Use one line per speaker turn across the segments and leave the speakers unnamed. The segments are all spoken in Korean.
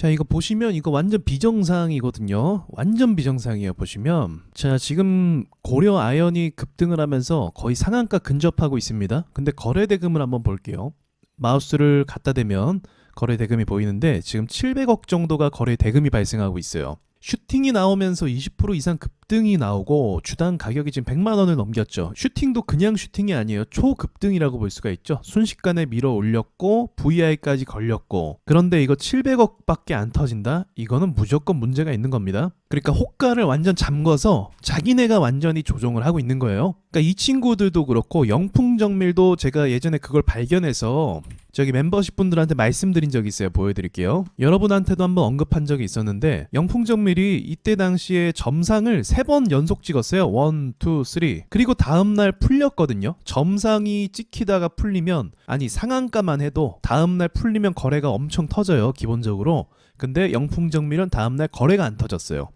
자, 이거 보시면 이거 완전 비정상이거든요. 완전 비정상이에요. 보시면. 자, 지금 고려 아연이 급등을 하면서 거의 상한가 근접하고 있습니다. 근데 거래 대금을 한번 볼게요. 마우스를 갖다 대면 거래 대금이 보이는데 지금 700억 정도가 거래 대금이 발생하고 있어요. 슈팅이 나오면서 20% 이상 급등이 나오고 주당 가격이 지금 100만 원을 넘겼죠. 슈팅도 그냥 슈팅이 아니에요. 초급등이라고 볼 수가 있죠. 순식간에 밀어 올렸고 VI까지 걸렸고 그런데 이거 700억밖에 안 터진다? 이거는 무조건 문제가 있는 겁니다. 그러니까 호가를 완전 잠궈서 자기네가 완전히 조종을 하고 있는 거예요. 그러니까 이 친구들도 그렇고 영풍정밀도 제가 예전에 그걸 발견해서 저기 멤버십 분들한테 말씀드린 적이 있어요. 보여드릴게요. 여러분한테도 한번 언급한 적이 있었는데 영풍정밀이 이때 당시에 점상을 세번 연속 찍었어요. 원, 투, 쓰리. 그리고 다음날 풀렸거든요. 점상이 찍히다가 풀리면 아니 상한가만 해도 다음날 풀리면 거래가 엄청 터져요. 기본적으로. 근데 영풍정밀은 다음날 거래가 안 터졌어요.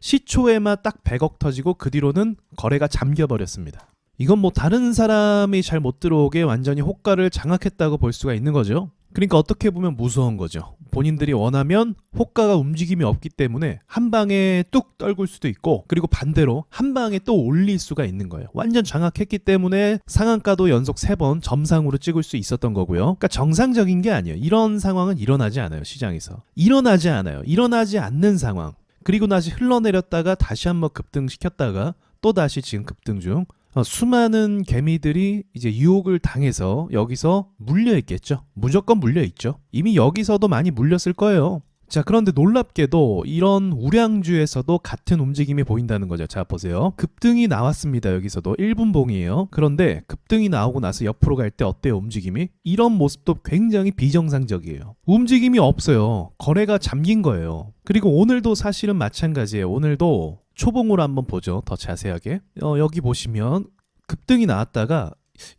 시초에만 딱 100억 터지고 그 뒤로는 거래가 잠겨버렸습니다. 이건 뭐 다른 사람이 잘 못 들어오게 완전히 호가를 장악했다고 볼 수가 있는 거죠. 그러니까 어떻게 보면 무서운 거죠. 본인들이 원하면 호가가 움직임이 없기 때문에 한 방에 뚝 떨굴 수도 있고 그리고 반대로 한 방에 또 올릴 수가 있는 거예요. 완전 장악했기 때문에 상한가도 연속 세번 점상으로 찍을 수 있었던 거고요. 그러니까 정상적인 게 아니에요. 이런 상황은 일어나지 않아요. 시장에서. 일어나지 않아요. 일어나지 않는 상황. 그리고 다시 흘러내렸다가 다시 한번 급등시켰다가 또 다시 지금 급등 중. 어, 수많은 개미들이 이제 유혹을 당해서 여기서 물려 있겠죠. 무조건 물려 있죠. 이미 여기서도 많이 물렸을 거예요. 자, 그런데 놀랍게도 이런 우량주에서도 같은 움직임이 보인다는 거죠. 자, 보세요. 급등이 나왔습니다. 여기서도 1분봉이에요. 그런데 급등이 나오고 나서 옆으로 갈 때 어때요? 움직임이? 이런 모습도 굉장히 비정상적이에요. 움직임이 없어요. 거래가 잠긴 거예요. 그리고 오늘도 사실은 마찬가지예요. 오늘도 초봉으로 한번 보죠. 더 자세하게. 어, 여기 보시면 급등이 나왔다가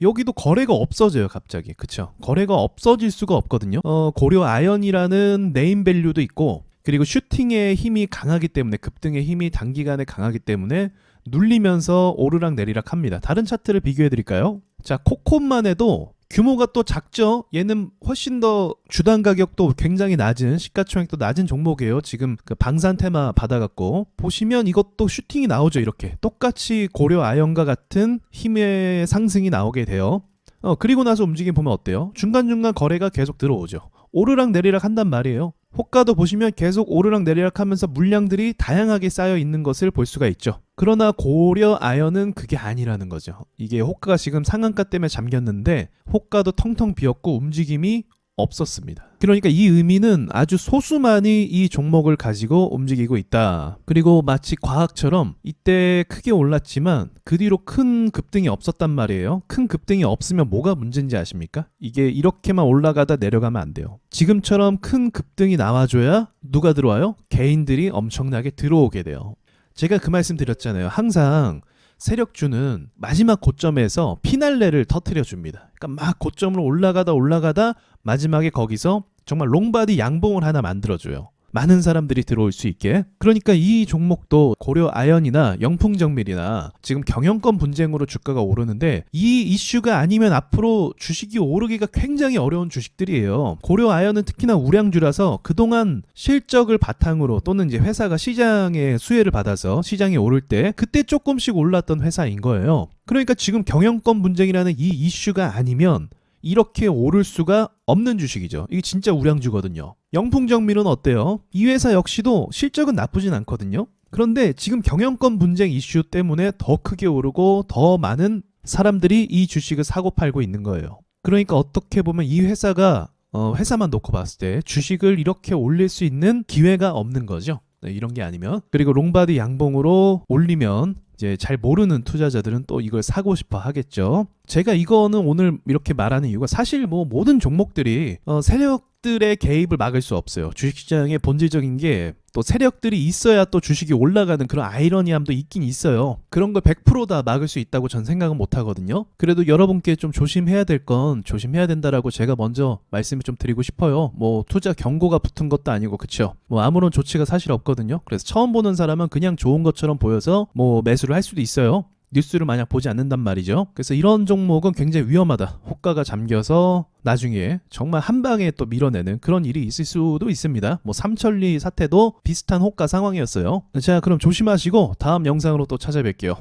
여기도 거래가 없어져요 갑자기 그쵸 거래가 없어질 수가 없거든요 어, 고려 아연이라는 네임 밸류도 있고 그리고 슈팅의 힘이 강하기 때문에 급등의 힘이 단기간에 강하기 때문에 눌리면서 오르락 내리락 합니다 다른 차트를 비교해 드릴까요 자 코콤만 해도 규모가 또 작죠. 얘는 훨씬 더 주당 가격도 굉장히 낮은 시가총액도 낮은 종목이에요. 지금 그 방산 테마 받아갖고 보시면 이것도 슈팅이 나오죠. 이렇게 똑같이 고려 아연과 같은 힘의 상승이 나오게 돼요. 어 그리고 나서 움직임 보면 어때요? 중간 중간 거래가 계속 들어오죠. 오르락 내리락 한단 말이에요. 호가도 보시면 계속 오르락 내리락 하면서 물량들이 다양하게 쌓여 있는 것을 볼 수가 있죠. 그러나 고려 아연은 그게 아니라는 거죠. 이게 호가가 지금 상한가 때문에 잠겼는데 호가도 텅텅 비었고 움직임이 없었습니다. 그러니까 이 의미는 아주 소수만이 이 종목을 가지고 움직이고 있다. 그리고 마치 과학처럼 이때 크게 올랐지만 그 뒤로 큰 급등이 없었단 말이에요. 큰 급등이 없으면 뭐가 문제인지 아십니까? 이게 이렇게만 올라가다 내려가면 안 돼요. 지금처럼 큰 급등이 나와줘야 누가 들어와요? 개인들이 엄청나게 들어오게 돼요. 제가 그 말씀 드렸잖아요. 항상 세력주는 마지막 고점에서 피날레를 터트려 줍니다. 그러니까 막 고점으로 올라가다 올라가다 마지막에 거기서 정말 롱바디 양봉을 하나 만들어 줘요. 많은 사람들이 들어올 수 있게. 그러니까 이 종목도 고려 아연이나 영풍정밀이나 지금 경영권 분쟁으로 주가가 오르는데 이 이슈가 아니면 앞으로 주식이 오르기가 굉장히 어려운 주식들이에요. 고려 아연은 특히나 우량주라서 그동안 실적을 바탕으로 또는 이제 회사가 시장의 수혜를 받아서 시장이 오를 때 그때 조금씩 올랐던 회사인 거예요. 그러니까 지금 경영권 분쟁이라는 이 이슈가 아니면 이렇게 오를 수가 없는 주식이죠. 이게 진짜 우량주거든요. 영풍정밀은 어때요? 이 회사 역시도 실적은 나쁘진 않거든요. 그런데 지금 경영권 분쟁 이슈 때문에 더 크게 오르고 더 많은 사람들이 이 주식을 사고 팔고 있는 거예요. 그러니까 어떻게 보면 이 회사가 어, 회사만 놓고 봤을 때 주식을 이렇게 올릴 수 있는 기회가 없는 거죠. 네, 이런 게 아니면 그리고 롱바디 양봉으로 올리면 이제 잘 모르는 투자자들은 또 이걸 사고 싶어 하겠죠. 제가 이거는 오늘 이렇게 말하는 이유가 사실 뭐 모든 종목들이 어, 세력 들의 개입을 막을 수 없어요. 주식시장의 본질적인 게 또 세력들이 있어야 또 주식이 올라가는 그런 아이러니함도 있긴 있어요. 그런 걸 100%다 막을 수 있다고 전 생각은 못 하거든요. 그래도 여러분께 좀 조심해야 될 건 조심해야 된다라고 제가 먼저 말씀을 좀 드리고 싶어요. 뭐 투자 경고가 붙은 것도 아니고 그쵸? 뭐 아무런 조치가 사실 없거든요. 그래서 처음 보는 사람은 그냥 좋은 것처럼 보여서 뭐 매수를 할 수도 있어요. 뉴스를 마냥 보지 않는단 말이죠. 그래서 이런 종목은 굉장히 위험하다. 호가가 잠겨서 나중에 정말 한 방에 또 밀어내는 그런 일이 있을 수도 있습니다. 뭐 삼천리 사태도 비슷한 호가 상황이었어요. 자, 그럼 조심하시고 다음 영상으로 또 찾아뵐게요.